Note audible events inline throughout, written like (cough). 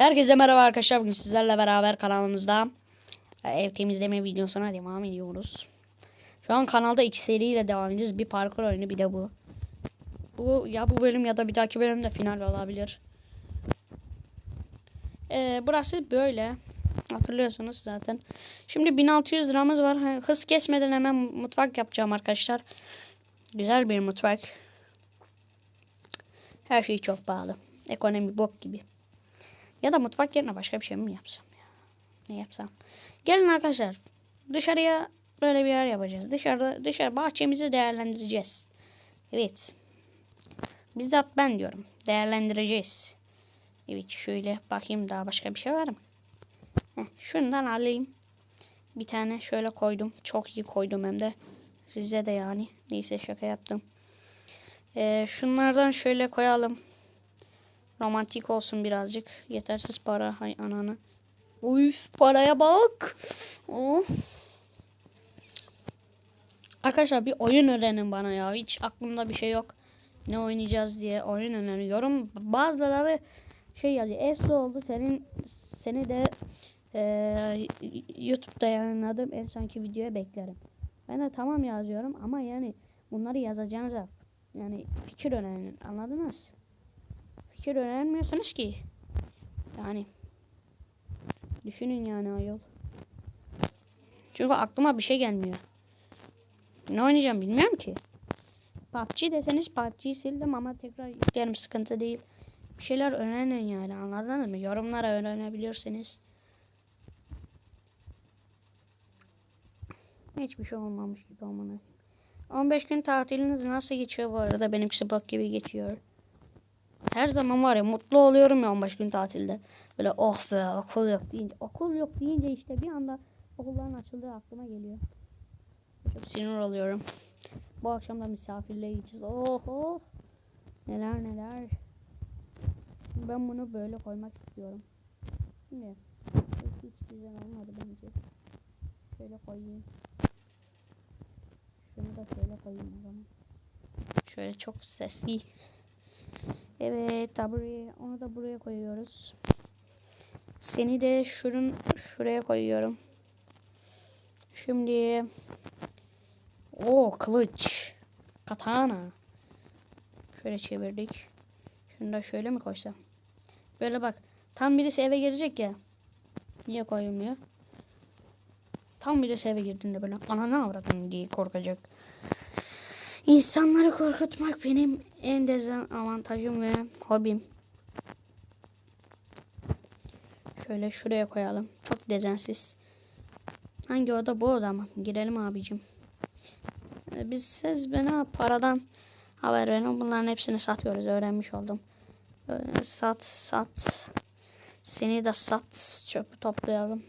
Herkese merhaba arkadaşlar. Bugün sizlerle beraber kanalımızda e, ev temizleme videosuna devam ediyoruz. Şu an kanalda iki seriyle devam ediyoruz. Bir parkur oyunu bir de bu. Bu ya bu bölüm ya da bir dahaki bölümde final olabilir. Ee, burası böyle. Hatırlıyorsunuz zaten. Şimdi 1600 liramız var. Ha, Hız kesmeden hemen mutfak yapacağım arkadaşlar. Güzel bir mutfak. Her şey çok pahalı. Ekonomi bok gibi. Ya da mutfak yerine başka bir şey mi yapsam ya? Ne yapsam? Gelin arkadaşlar. Dışarıya böyle bir yer yapacağız. Dışarıda dışarı bahçemizi değerlendireceğiz. Evet. Bizzat ben diyorum. Değerlendireceğiz. Evet şöyle bakayım daha başka bir şey var mı? Heh, şundan alayım. Bir tane şöyle koydum. Çok iyi koydum hem de. Size de yani. Neyse şaka yaptım. Ee, şunlardan şöyle koyalım. Romantik olsun birazcık. Yetersiz para. Hay ananı. Uf paraya bak. Oh. Arkadaşlar bir oyun öğrenin bana ya. Hiç aklımda bir şey yok. Ne oynayacağız diye oyun öneriyorum. Bazıları şey yazıyor. Efso oldu senin seni de eee YouTube'da yayınladım. En sonki videoya beklerim. Ben de tamam yazıyorum ama yani bunları yazacağınıza yani fikir önerin. Anladınız? Fikir önermiyorsunuz ki. Yani düşünün yani ayol. Çünkü aklıma bir şey gelmiyor. Ne oynayacağım bilmiyorum ki. PUBG deseniz PUBG'yi sildim ama tekrar yüklerim sıkıntı değil. Bir şeyler öğrenin yani anladınız mı? Yorumlara öğrenebilirsiniz. Hiçbir şey olmamış gibi amına. 15 gün tatiliniz nasıl geçiyor bu arada? Benimkisi bak gibi geçiyor. Her zaman var ya mutlu oluyorum ya 15 gün tatilde. Böyle oh be okul yok deyince. Okul yok deyince işte bir anda okulların açıldığı aklıma geliyor. Çok sinir oluyorum. Bu akşam da misafirliğe gideceğiz. Oh oh. Neler neler. Ben bunu böyle koymak istiyorum. Şimdi hiç güzel olmadı bence. Şöyle koyayım. Şunu da şöyle koyayım o zaman. Şöyle çok sesli. Evet buraya onu da buraya koyuyoruz. Seni de şurun şuraya koyuyorum. Şimdi o kılıç katana şöyle çevirdik. Şunu da şöyle mi koysam? Böyle bak. Tam birisi eve girecek ya. Niye koyulmuyor? Tam birisi eve girdiğinde böyle ananı avradın diye korkacak. İnsanları korkutmak benim en dezavantajım ve hobim. Şöyle şuraya koyalım. Çok dezensiz. Hangi oda bu oda mı? Girelim abicim. Ee, Biz siz bana paradan haber verin. Bunların hepsini satıyoruz. Öğrenmiş oldum. Ee, Sat sat. Seni de sat. Çöpü toplayalım.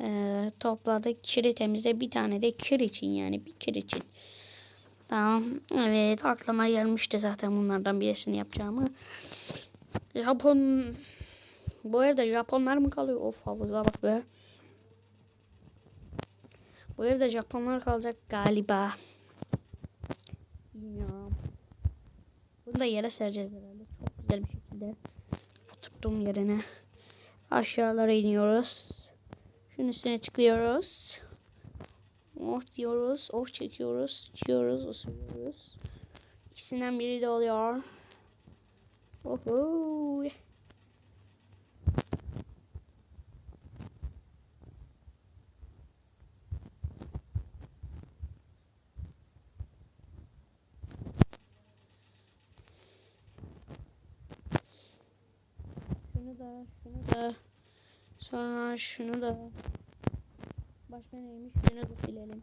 Ee, topladık. Kiri temizle. Bir tane de kir için yani. Bir kir için. Tamam. Evet aklıma gelmişti zaten bunlardan birisini yapacağımı. Japon bu evde Japonlar mı kalıyor? Of havuza bak be. Bu evde Japonlar kalacak galiba. Bilmiyorum. Bunu da yere sereceğiz herhalde. Çok güzel bir şekilde. Oturttuğum yerine. Aşağılara iniyoruz. Şunun üstüne tıklıyoruz. Oh diyoruz. Oh çekiyoruz. Çiyoruz. Osuruyoruz. İkisinden biri de oluyor. Oho. Şunu da, şunu da. Sonra şunu da. Başka neymiş? Şunu da silelim.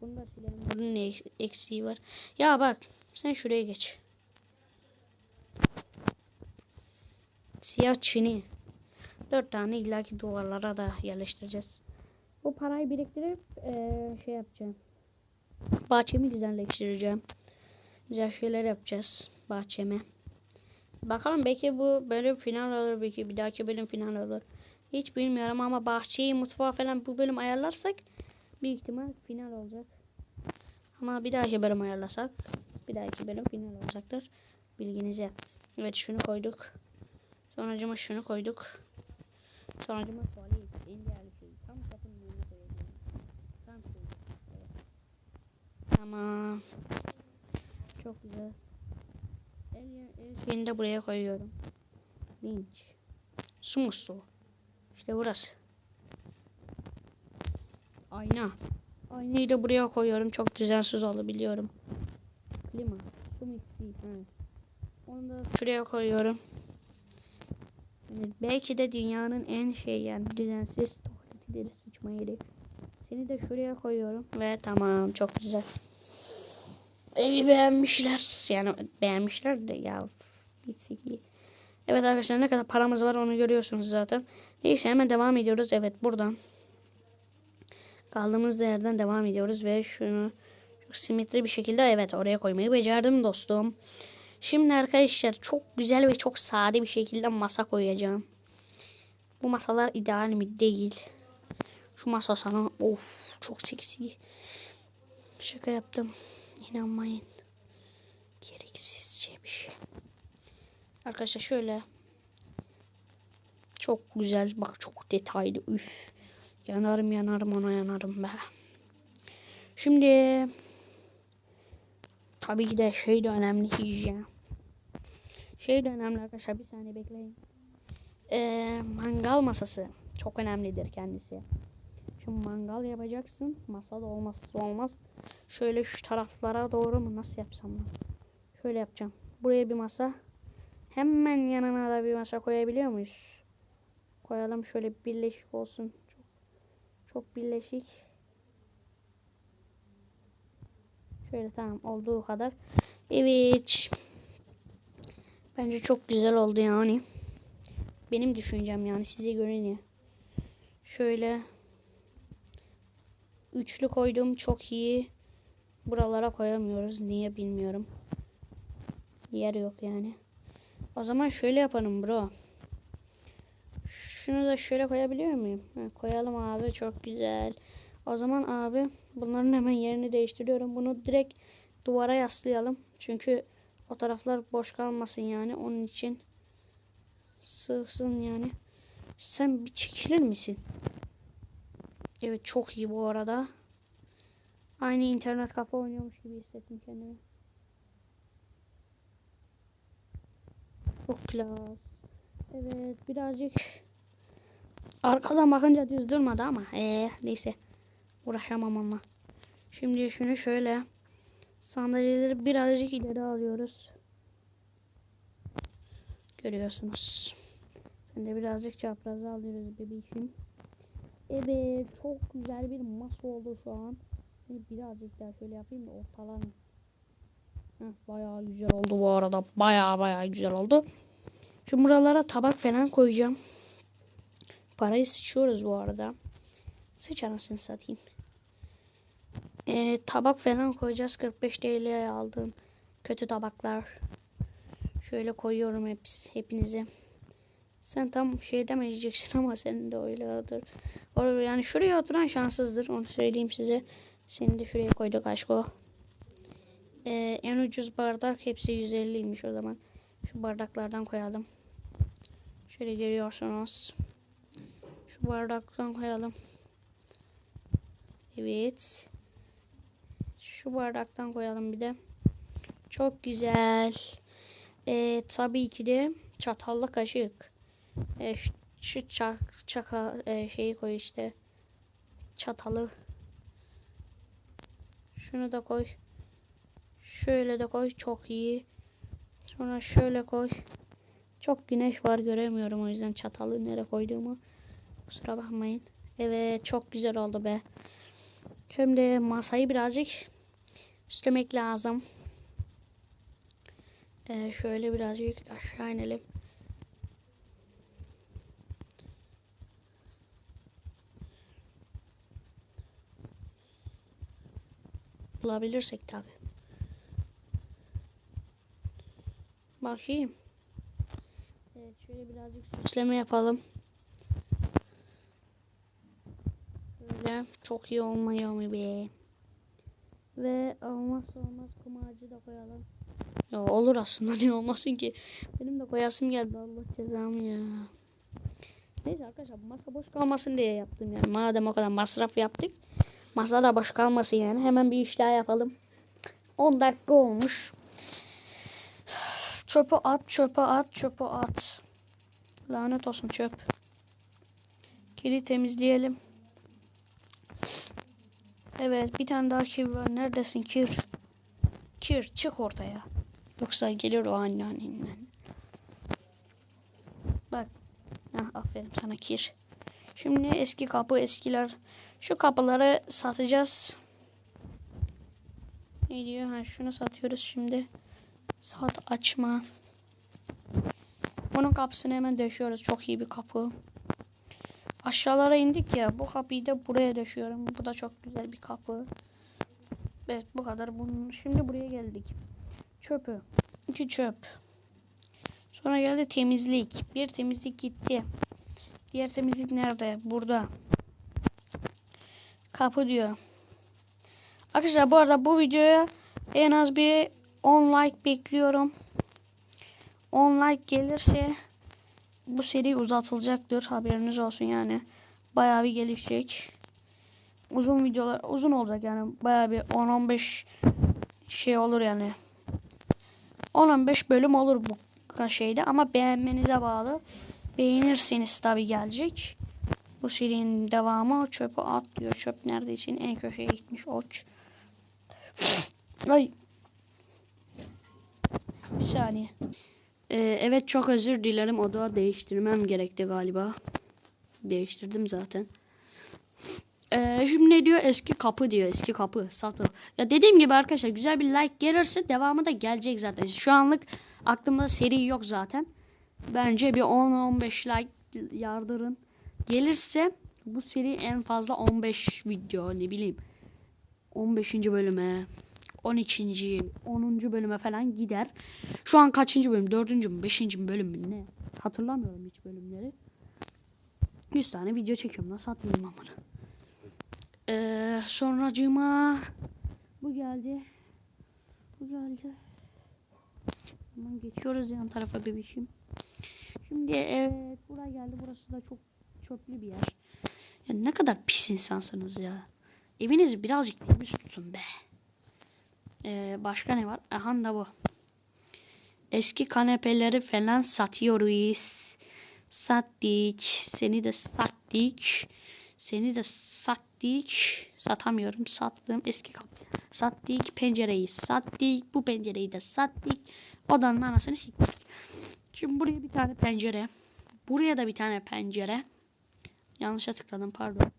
Bunu da silelim. Bunun ne eks- eksiği var? Ya bak. Sen şuraya geç. Siyah çini. Dört tane illaki duvarlara da yerleştireceğiz. Bu parayı biriktirip eee, şey yapacağım. Bahçemi güzelleştireceğim. Güzel şeyler yapacağız bahçeme. Bakalım belki bu bölüm final olur. Belki bir dahaki bölüm final olur. Hiç bilmiyorum ama bahçeyi, mutfağı falan bu bölüm ayarlarsak büyük ihtimal final olacak. Ama bir dahaki bölüm ayarlasak bir dahaki bölüm final olacaktır. Bilginize. Evet şunu koyduk. Sonracıma şunu koyduk. Sonracıma tuvalet. En değerli şey. Tam kapının önüne koyacağım. Tam şey. Evet. Tamam. Çok güzel. El, el şeyini de buraya koyuyorum. Linç. Su musluğu. İşte burası. Ayna. Aynayı da buraya koyuyorum. Çok düzensiz oldu biliyorum. Klima. Su misliği. Ha. Onu da şuraya koyuyorum. Yani belki de dünyanın en şey yani düzensiz tuvaletidir sıçma yeri. Seni de şuraya koyuyorum ve tamam çok güzel. Evi beğenmişler. Yani beğenmişler de ya. İyi. Evet arkadaşlar ne kadar paramız var onu görüyorsunuz zaten. Neyse hemen devam ediyoruz. Evet buradan. Kaldığımız yerden devam ediyoruz ve şunu simetri bir şekilde evet oraya koymayı becerdim dostum. Şimdi arkadaşlar çok güzel ve çok sade bir şekilde masa koyacağım. Bu masalar ideal mi? Değil. Şu masa sana of çok seksi. Şaka yaptım. İnanmayın. Gereksizce bir şey. Arkadaşlar şöyle. Çok güzel. Bak çok detaylı. Üf. Yanarım yanarım ona yanarım be. Şimdi tabii ki de şey de önemli hijyen. Şey de önemli arkadaşlar bir saniye bekleyin. Ee, mangal masası çok önemlidir kendisi. Şimdi mangal yapacaksın. Masada olmazsa olmaz. Şöyle şu taraflara doğru mu nasıl yapsam ben? Şöyle yapacağım. Buraya bir masa. Hemen yanına da bir masa koyabiliyor muyuz? Koyalım şöyle birleşik olsun. Çok, çok birleşik. Şöyle tamam olduğu kadar. Evet. Bence çok güzel oldu yani. Benim düşüncem yani size göre? Şöyle üçlü koydum çok iyi. Buralara koyamıyoruz. Niye bilmiyorum. Yer yok yani. O zaman şöyle yapalım bro. Şunu da şöyle koyabiliyor muyum? Ha, koyalım abi çok güzel. O zaman abi bunların hemen yerini değiştiriyorum. Bunu direkt duvara yaslayalım. Çünkü o taraflar boş kalmasın yani. Onun için sığsın yani. Sen bir çekilir misin? Evet çok iyi bu arada. Aynı internet kafa oynuyormuş gibi hissettim kendimi. Çok klas. Evet birazcık arkadan bakınca düz durmadı ama ee, neyse uğraşamam onunla. Şimdi şunu şöyle sandalyeleri birazcık ileri alıyoruz. Görüyorsunuz. Sen de birazcık çaprazı alıyoruz bebeğim. Evet çok güzel bir masa oldu şu an. Şimdi birazcık daha şöyle yapayım da ortalanın. Heh, bayağı güzel oldu bu arada. Bayağı bayağı güzel oldu. Şimdi buralara tabak falan koyacağım. Parayı sıçıyoruz bu arada. Sıç anasını satayım. Ee, tabak falan koyacağız. 45 TL'ye aldığım kötü tabaklar. Şöyle koyuyorum hepsi, hepinize. Sen tam şey demeyeceksin (laughs) ama senin de öyledir. Yani şuraya oturan şanssızdır. Onu söyleyeyim size. Seni de şuraya koyduk aşko. Ee, en ucuz bardak hepsi 150'ymiş o zaman. Şu bardaklardan koyalım. Şöyle görüyorsunuz. Şu bardaktan koyalım. Evet. Şu bardaktan koyalım bir de. Çok güzel. Ee, tabii ki de çatallı kaşık. Ee, şu, şu çak, çaka e, şeyi koy işte. Çatalı. Şunu da koy. Şöyle de koy. Çok iyi. Sonra şöyle koy. Çok güneş var göremiyorum o yüzden çatalı nereye koyduğumu. Kusura bakmayın. Evet çok güzel oldu be. Şimdi masayı birazcık üstlemek lazım. Ee, şöyle birazcık aşağı inelim. Bulabilirsek tabi. Bakayım. Evet şöyle birazcık süsleme yapalım. Böyle çok iyi olmuyor mu be? Ve olmazsa olmaz kum ağacı da koyalım. Ya olur aslında (laughs) niye olmasın ki. Benim de koyasım geldi Allah cezamı ya. Neyse arkadaşlar masa boş kalmasın diye yaptım yani. Madem o kadar masraf yaptık. Masa da boş kalmasın yani. Hemen bir iş daha yapalım. 10 dakika olmuş. Çöpü at, çöpü at, çöpü at. Lanet olsun çöp. Kiri temizleyelim. Evet bir tane daha kir var. Neredesin kir? Kir çık ortaya. Yoksa gelir o anneannenle. Bak. Hah, aferin sana kir. Şimdi eski kapı eskiler. Şu kapıları satacağız. Ne diyor? Ha, şunu satıyoruz şimdi. Sat açma. Bunun kapısını hemen döşüyoruz. Çok iyi bir kapı. Aşağılara indik ya. Bu kapıyı da buraya döşüyorum. Bu da çok güzel bir kapı. Evet bu kadar. Bunun, şimdi buraya geldik. Çöpü. İki çöp. Sonra geldi temizlik. Bir temizlik gitti. Diğer temizlik nerede? Burada. Kapı diyor. Arkadaşlar bu arada bu videoya en az bir 10 like bekliyorum. 10 like gelirse bu seri uzatılacaktır. Haberiniz olsun yani. Bayağı bir gelişecek. Uzun videolar uzun olacak yani. Bayağı bir 10-15 şey olur yani. 10-15 bölüm olur bu şeyde ama beğenmenize bağlı. Beğenirseniz tabi gelecek. Bu serinin devamı çöpü at diyor. Çöp neredeyse en köşeye gitmiş oç. Ay. Bir saniye. Ee, evet çok özür dilerim. Oda değiştirmem gerekti galiba. Değiştirdim zaten. Ee, şimdi ne diyor? Eski kapı diyor. Eski kapı. Satıl. Ya dediğim gibi arkadaşlar güzel bir like gelirse devamı da gelecek zaten. Şu anlık aklımda seri yok zaten. Bence bir 10-15 like yardırın. Gelirse bu seri en fazla 15 video ne bileyim. 15. bölüme 12. 10. bölüme falan gider. Şu an kaçıncı bölüm? 4. mü? 5. mi bölüm mü? Ne? Hatırlamıyorum hiç bölümleri. 100 tane video çekiyorum. Nasıl hatırlayayım amına? Ee, sonracığıma bu geldi. Bu geldi. Hemen geçiyoruz yan tarafa bebişim. Şimdi evet buraya geldi. Burası da çok çöplü bir yer. Ya ne kadar pis insansınız ya. Evinizi birazcık temiz tutun be. Ee, başka ne var? Aha da bu. Eski kanepeleri falan satıyoruz. Sattık. Seni de sattık. Seni de sattık. Satamıyorum. Sattım eski. Sattık pencereyi. Sattık. Bu pencereyi de sattık. Odanın anasını siktik. Şimdi buraya bir tane pencere. Buraya da bir tane pencere. Yanlışa tıkladım pardon.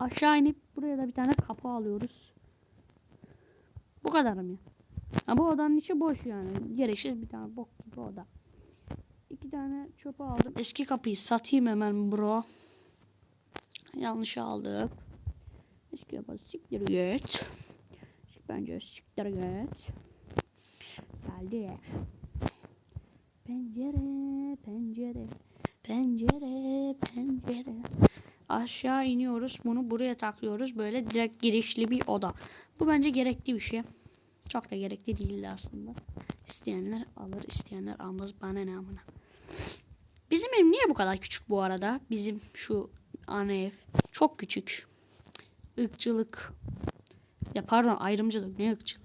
Aşağı inip buraya da bir tane kapı alıyoruz. Bu kadar mı? Ha, bu odanın içi boş yani. Gereksiz bir tane bok gibi oda. İki tane çöpe aldım. Eski kapıyı satayım hemen bro. Yanlış aldık. Eski kapıyı siktir git. Bence siktir git. Geldi. Pencere, pencere, pencere, pencere. Aşağı iniyoruz. Bunu buraya takıyoruz. Böyle direkt girişli bir oda. Bu bence gerekli bir şey. Çok da gerekli değildi aslında. İsteyenler alır, isteyenler almaz. Bana ne amına. Bizim ev niye bu kadar küçük bu arada? Bizim şu ana ev. Çok küçük. Irkçılık. Ya pardon ayrımcılık. Ne ırkçılığı?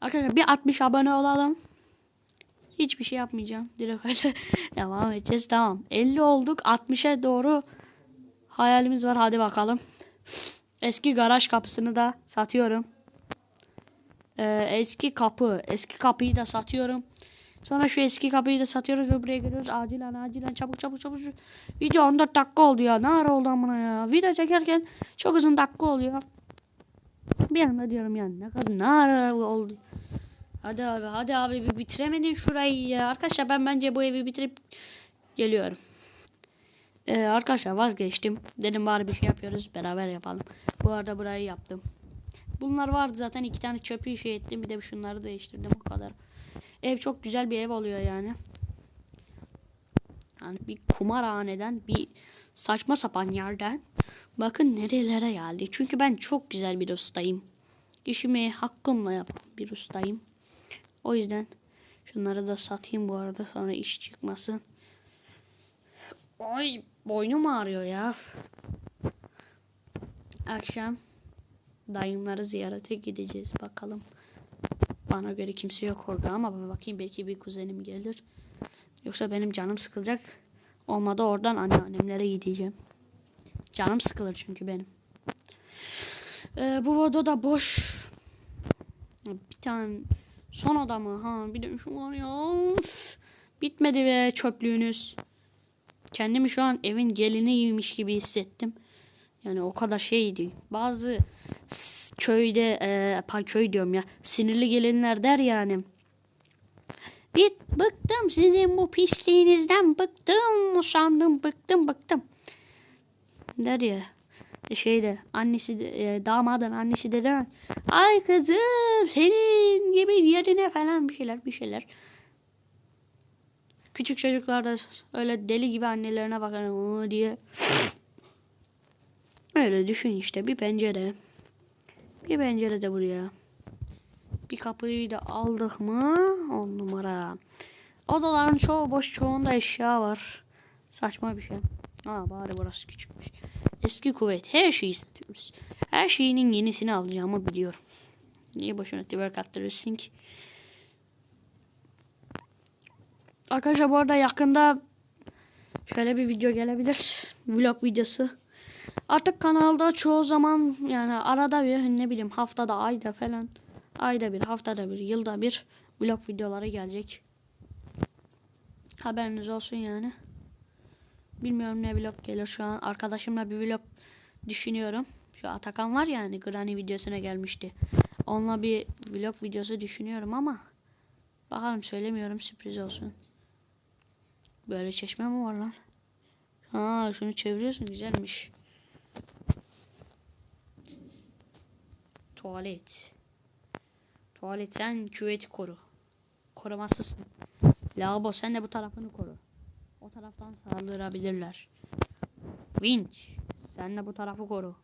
Arkadaşlar bir 60 abone olalım. Hiçbir şey yapmayacağım. Direkt öyle (laughs) devam edeceğiz. Tamam. 50 olduk. 60'a doğru hayalimiz var. Hadi bakalım. Eski garaj kapısını da satıyorum. Ee, eski kapı. Eski kapıyı da satıyorum. Sonra şu eski kapıyı da satıyoruz ve buraya geliyoruz. Acilen acilen çabuk çabuk çabuk. Video 14 dakika oldu ya. Ne ara oldu amına ya. Video çekerken çok uzun dakika oluyor. Bir anda diyorum yani ne kadar ne ara oldu. Hadi abi hadi abi bir bitiremedin şurayı ya. Arkadaşlar ben bence bu evi bitirip geliyorum. Ee, arkadaşlar vazgeçtim. Dedim bari bir şey yapıyoruz beraber yapalım. Bu arada burayı yaptım. Bunlar vardı zaten iki tane çöpü şey ettim. Bir de şunları değiştirdim o kadar. Ev çok güzel bir ev oluyor yani. Yani bir kumarhaneden bir saçma sapan yerden bakın nerelere geldi. Çünkü ben çok güzel bir ustayım. işimi hakkımla yapan bir ustayım. O yüzden şunları da satayım bu arada sonra iş çıkmasın. Ay boynum ağrıyor ya. Akşam dayımları ziyarete gideceğiz bakalım. Bana göre kimse yok orada ama bakayım belki bir kuzenim gelir. Yoksa benim canım sıkılacak. Olmadı oradan anneannemlere gideceğim. Canım sıkılır çünkü benim. Ee, bu oda da boş. Bir tane son oda mı? Ha bir de şu var ya. Üf. Bitmedi be çöplüğünüz. Kendimi şu an evin geliniymiş gibi hissettim. Yani o kadar şeydi. Bazı köyde e, köy diyorum ya. Sinirli gelinler der yani. Bit bıktım sizin bu pisliğinizden bıktım usandım bıktım bıktım. Der ya. E, şeyde annesi de, e, damadın annesi de der. Ay kızım senin gibi yerine falan bir şeyler bir şeyler. Küçük çocuklar da öyle deli gibi annelerine bakar diye. Öyle düşün işte bir pencere. Bir pencere de buraya. Bir kapıyı da aldık mı? On numara. Odaların çoğu boş çoğunda eşya var. Saçma bir şey. Aa bari burası küçükmüş. Eski kuvvet her şeyi satıyoruz. Her şeyinin yenisini alacağımı biliyorum. Niye boşuna twerk attırırsın ki? Arkadaşlar bu arada yakında şöyle bir video gelebilir. Vlog videosu. Artık kanalda çoğu zaman yani arada bir ne bileyim haftada ayda falan ayda bir haftada bir yılda bir vlog videoları gelecek. Haberiniz olsun yani. Bilmiyorum ne vlog gelir şu an arkadaşımla bir vlog düşünüyorum. Şu Atakan var ya hani Granny videosuna gelmişti. Onunla bir vlog videosu düşünüyorum ama bakalım söylemiyorum sürpriz olsun. Böyle çeşme mi var lan? Ha şunu çeviriyorsun güzelmiş. Tuvalet. Tuvalet sen küveti koru. Korumasızsın. Lavabo sen de bu tarafını koru. O taraftan saldırabilirler. Winch sen de bu tarafı koru.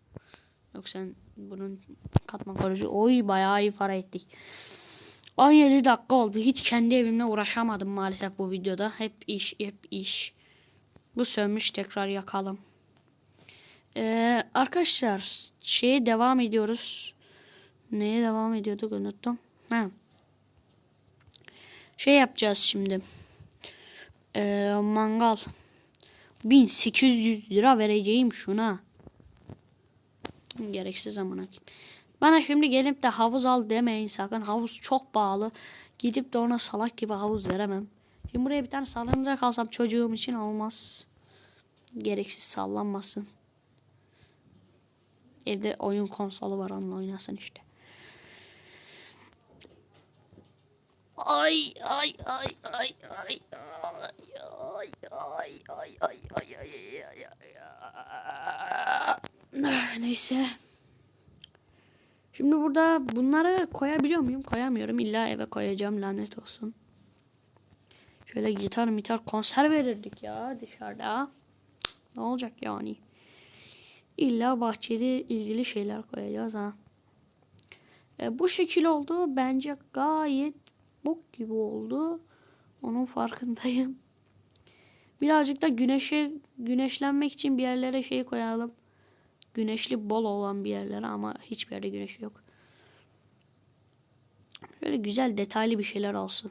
Yok sen bunun katman koruyucu. Oy bayağı iyi para ettik. 17 dakika oldu. Hiç kendi evimle uğraşamadım maalesef bu videoda. Hep iş, hep iş. Bu sönmüş tekrar yakalım. Ee, arkadaşlar şeye devam ediyoruz. Neye devam ediyorduk unuttum. Ha. Şey yapacağız şimdi. Ee, mangal. 1800 lira vereceğim şuna. Gereksiz amına. Bana şimdi gelip de havuz al demeyin sakın. Havuz çok pahalı. Gidip de ona salak gibi havuz veremem. Şimdi buraya bir tane salıncak alsam çocuğum için olmaz. Gereksiz sallanmasın. Evde oyun konsolu var onunla oynasın işte. Ay ay ay ay ay ay ay ay ay ay ay ay ay ay Neyse. Şimdi burada bunları koyabiliyor muyum? Koyamıyorum. İlla eve koyacağım lanet olsun. Şöyle gitar mitar konser verirdik ya dışarıda. Ne olacak yani? İlla bahçeli ilgili şeyler koyacağız ha. E, bu şekil oldu. Bence gayet bok gibi oldu. Onun farkındayım. Birazcık da güneşe güneşlenmek için bir yerlere şey koyalım. Güneşli bol olan bir yerlere ama hiçbir yerde güneş yok. Böyle güzel detaylı bir şeyler olsun.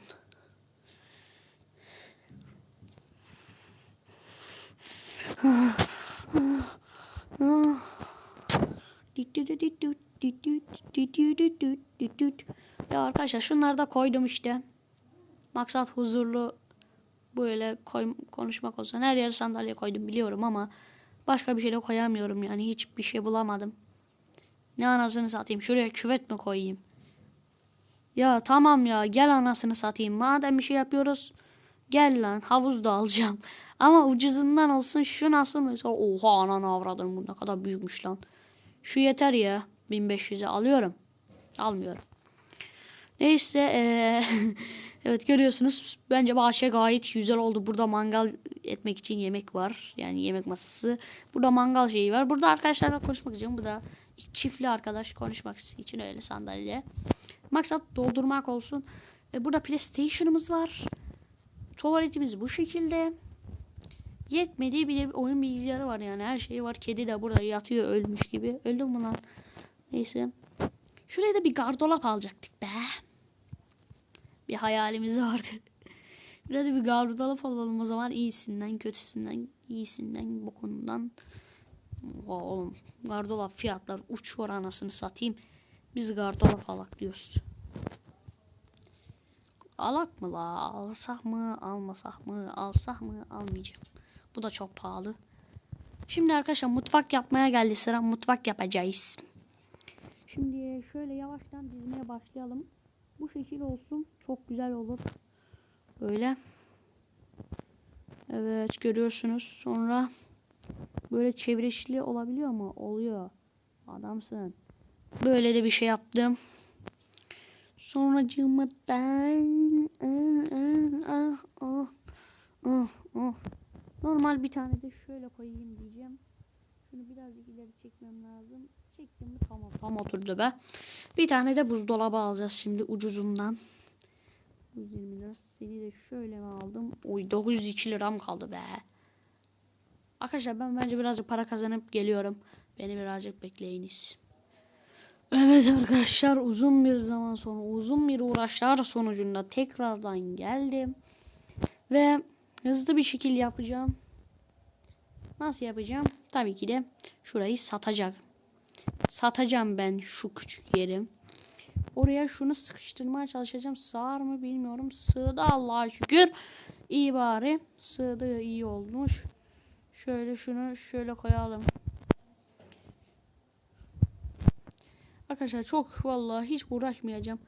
Ya arkadaşlar şunları da koydum işte. Maksat huzurlu böyle koy, konuşmak olsun. Her yere sandalye koydum biliyorum ama başka bir şey de koyamıyorum yani hiçbir şey bulamadım. Ne anasını satayım şuraya küvet mi koyayım? Ya tamam ya gel anasını satayım. Madem bir şey yapıyoruz gel lan havuz da alacağım. (laughs) Ama ucuzundan olsun şu nasıl mesela oha ananı avradım bu ne kadar büyükmüş lan. Şu yeter ya 1500'e alıyorum. Almıyorum. Neyse ee, (laughs) Evet görüyorsunuz. Bence bahçe gayet güzel oldu. Burada mangal etmek için yemek var. Yani yemek masası. Burada mangal şeyi var. Burada arkadaşlarla konuşmak için. Bu da çiftli arkadaş konuşmak için öyle sandalye. Maksat doldurmak olsun. E, burada PlayStation'ımız var. Tuvaletimiz bu şekilde. Yetmediği bir de oyun bilgisayarı var yani. Her şey var. Kedi de burada yatıyor ölmüş gibi. Öldü mü lan? Neyse. Şuraya da bir gardolap alacaktık be. Bir hayalimiz vardı. (laughs) Burada bir gardolap alalım o zaman iyisinden, kötüsünden, iyisinden, bokundan. Oha oğlum gardolap fiyatlar uçuyor anasını satayım. Biz gardolap alak diyoruz. Alak mı la? Alsak mı? Almasak mı? Alsak mı? Almayacağım. Bu da çok pahalı. Şimdi arkadaşlar mutfak yapmaya geldi sıra. Mutfak yapacağız. Şimdi şöyle yavaştan dizmeye başlayalım. Bu şekil olsun. Çok güzel olur. Böyle. Evet görüyorsunuz. Sonra böyle çevreşli olabiliyor mu? Oluyor. Adamsın. Böyle de bir şey yaptım. Sonra ah. Normal bir tane de şöyle koyayım diyeceğim. Şunu birazcık ileri çekmem lazım. Çektim tamam tam oturdu be. Bir tane de buzdolabı alacağız şimdi ucuzundan. 120 lira. Seni de şöyle mi aldım? Oy 902 liram kaldı be. Arkadaşlar ben bence birazcık para kazanıp geliyorum. Beni birazcık bekleyiniz. Evet arkadaşlar uzun bir zaman sonra uzun bir uğraşlar sonucunda tekrardan geldim. Ve hızlı bir şekilde yapacağım. Nasıl yapacağım? Tabii ki de şurayı satacak. Satacağım ben şu küçük yeri. Oraya şunu sıkıştırmaya çalışacağım. Sığar mı bilmiyorum. Sığdı Allah'a şükür. İyi bari. Sığdı iyi olmuş. Şöyle şunu şöyle koyalım. Arkadaşlar çok vallahi hiç uğraşmayacağım.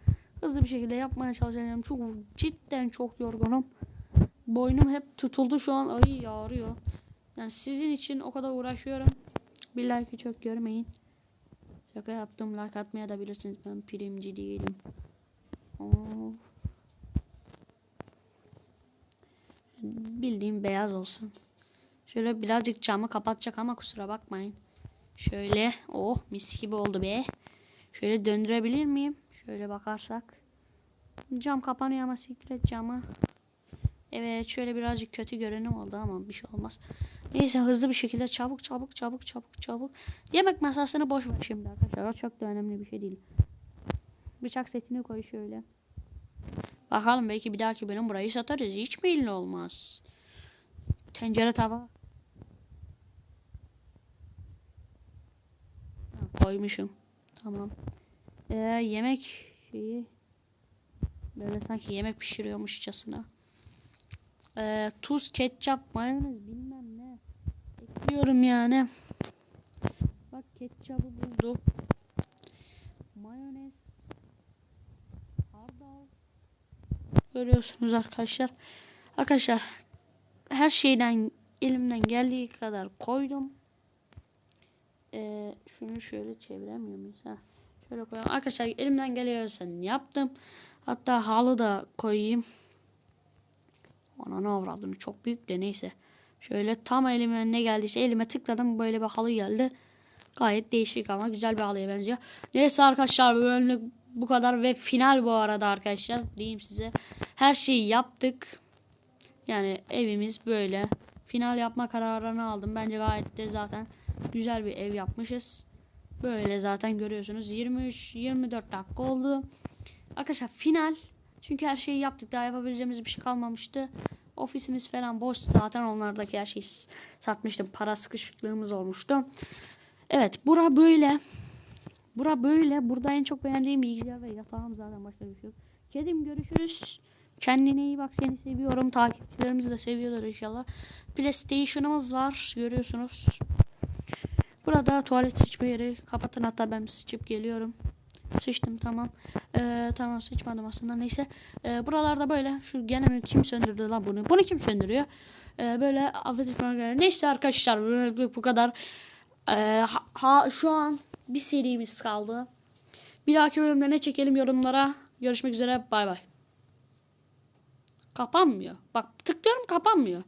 Hızlı bir şekilde yapmaya çalışacağım. Çok cidden çok yorgunum. Boynum hep tutuldu şu an. Ay ağrıyor. Yani sizin için o kadar uğraşıyorum. Bir like çok görmeyin. Şaka yaptım. Like atmaya da bilirsiniz. Ben primci değilim. Of. Bildiğim beyaz olsun. Şöyle birazcık camı kapatacak ama kusura bakmayın. Şöyle. Oh mis gibi oldu be. Şöyle döndürebilir miyim? Şöyle bakarsak. Cam kapanıyor ama sikret camı. Evet şöyle birazcık kötü görünüm oldu ama bir şey olmaz. Neyse hızlı bir şekilde çabuk çabuk çabuk çabuk çabuk. Yemek masasını boş ver şimdi arkadaşlar. Çok da önemli bir şey değil. Bıçak setini koy şöyle. Bakalım belki bir dahaki bölüm burayı satarız. Hiç belli olmaz. Tencere tava. Koymuşum. Tamam. Ee, yemek şeyi böyle sanki yemek pişiriyormuşçasına. Ee, tuz, ketçap, mayonez bilmem ne. Ekliyorum yani. Bak ketçabı bulduk. Mayonez. Hardal. Görüyorsunuz arkadaşlar. Arkadaşlar her şeyden elimden geldiği kadar koydum. Ee, şunu şöyle çeviremiyor muyuz? Ha. Şöyle koyalım. Arkadaşlar elimden geliyorsa yaptım. Hatta halı da koyayım. Ananı avradım çok büyük de neyse. Şöyle tam elime ne geldiyse elime tıkladım böyle bir halı geldi. Gayet değişik ama güzel bir halıya benziyor. Neyse arkadaşlar bu bölümlük bu kadar ve final bu arada arkadaşlar diyeyim size. Her şeyi yaptık. Yani evimiz böyle. Final yapma kararını aldım. Bence gayet de zaten güzel bir ev yapmışız. Böyle zaten görüyorsunuz 23-24 dakika oldu. Arkadaşlar final çünkü her şeyi yaptık. Daha yapabileceğimiz bir şey kalmamıştı. Ofisimiz falan boş zaten onlardaki her şeyi satmıştım. Para sıkışıklığımız olmuştu. Evet bura böyle. Bura böyle. Burada en çok beğendiğim bilgisayar ve yatağım zaten başka bir şey yok. Kedim görüşürüz. Kendine iyi bak seni seviyorum. Takipçilerimiz de seviyorlar inşallah. PlayStation'ımız var görüyorsunuz. Burada tuvalet sıçma yeri. Kapatın hatta ben sıçıp geliyorum. Sıçtım tamam. Ee, tamam sıçmadım aslında. Neyse. Ee, buralarda böyle. Şu gene kim söndürdü lan bunu? Bunu kim söndürüyor? Ee, böyle affedin. Neyse arkadaşlar bu kadar. Ee, ha, şu an bir serimiz kaldı. Bir dahaki bölümde ne çekelim yorumlara. Görüşmek üzere. Bay bay. Kapanmıyor. Bak tıklıyorum kapanmıyor.